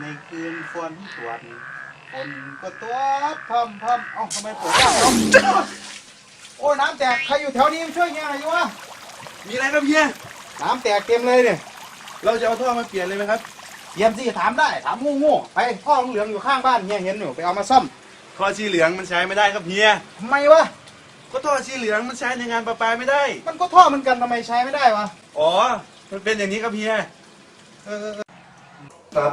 ในคืนฝนตวนฝนก็ตัวพร่ำพร่ำเอ้าทำไมผมยากเนาะโอ้ยน้ำแตกใครอยู่แถวนี้มาช่วยเงี้ยหน่อยดิวะมีอะไรครับเฮียน้ำแตกเต็มเลยเนี่ยเราจะเอาท่อมาเปลี่ยนเลยไหมครับเยี่ยมสิถามได้ถามงูงูๆไปพ่อเหลืองอยู่ข้างบ้านเฮียเห็นอยู่ไปเอามาซ่อมท่อสีเหลืองมันใช้ไม่ได้ครับเฮียทำไมวะก็ท่อสีเหลืองมันใช้ในงานประปาไม่ได้ มันก็ท่อเหมือนกันทำไมใช้ไม่ได้วะอ๋อมันเป็นอย่างนี้ครับเฮียเออเออเออครับ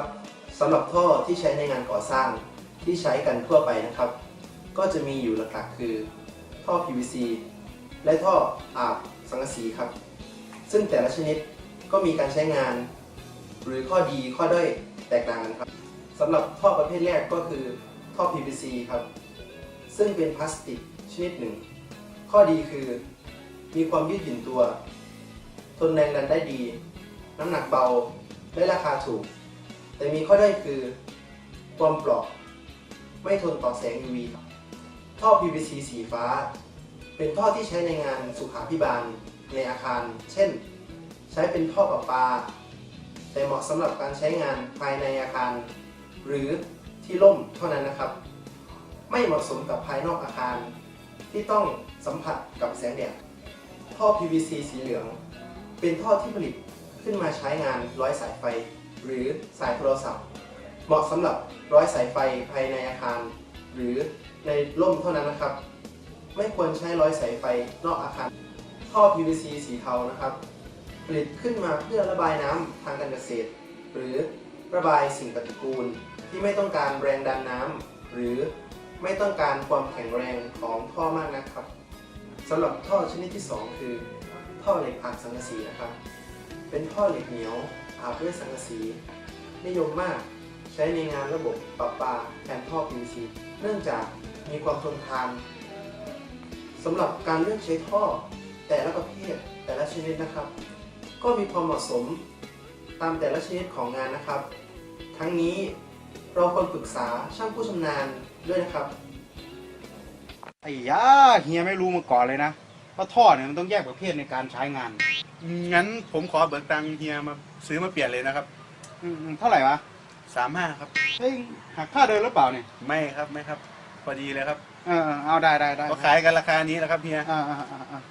สำหรับท่อที่ใช้ในงานก่อสร้างที่ใช้กันทั่วไปนะครับ ก็จะมีอยู่หลักๆ คือ ท่อ PVC และท่ออาบสังกะสีครับ ซึ่งแต่ละชนิดก็มีการใช้งาน หรือข้อดีข้อด้อยแตกต่างกันครับสำหรับท่อประเภทแรกก็คือท่อ PVC ครับ ซึ่งเป็นพลาสติกชนิดหนึ่ง ข้อดีคือ มีความยืดหยุ่นตัว ทนแรงดันได้ดี น้ำหนักเบา และราคาถูก แต่มีข้อด้อยคือความเปราะไม่ทนต่อแสง UV ครับท่อ PVC สีฟ้า เป็นท่อที่ใช้ในงานสุขาพิบาลในอาคาร เช่น ใช้เป็นท่อประปา แต่เหมาะสำหรับการใช้งานภายในอาคาร หรือที่ร่มเท่านั้นนะครับ ไม่เหมาะสมกับภายนอกอาคาร ที่ต้องสัมผัสกับแสงแดดท่อ PVC สีเหลือง เป็นท่อที่ผลิตขึ้นมาใช้งานร้อยสายไฟ หรือสายโทรศัพท์ เหมาะสำหรับร้อยสายไฟภายในอาคาร หรือในร่มเท่านั้นนะครับ ไม่ควรใช้ร้อยสายไฟนอกอาคาร ท่อ PVC สีเทานะครับ ผลิตขึ้นมาเพื่อระบายน้ำทางการเกษตร หรือระบายสิ่งปฏิกูล ที่ไม่ต้องการแรงดันน้ำหรือไม่ต้องการความแข็งแรงของท่อมากนะครับสำหรับท่อชนิดที่ 2 คือ ท่อเหล็กอัดสังกะสีนะครับ เป็นท่อเหล็กเหนียว อาบด้วยสังกะสี นิยมมากใช้ในงานระบบปรับปาแทนท่อ PVC เนื่องจากมีความทนทานสำหรับการเลือกใช้ท่อแต่ละประเภทแต่ละชนิดนะครับ ก็มีความเหมาะสมตามแต่ละชนิดของงานนะครับ ทั้งนี้เราควรปรึกษาช่างผู้ชำนาญด้วยนะครับไอ้ยาเฮียไม่รู้มาก่อนเลยนะว่าท่อเนี่ยมันต้องแยกประเภทในการใช้งาน งั้นผมขอเบิกตังค์เฮียมาซื้อมาเปลี่ยนเลยนะครับอืมๆเท่าไหร่วะสามห้าครับ เฮ้ยหักค่าเดินหรือเปล่าเนี่ย ไม่ครับไม่ครับ พอดีเลยครับ เออๆเอาได้ได้ได้ก็ขายกันราคานี้แหละครับเฮีย อ่าอ่าอ่าอ่า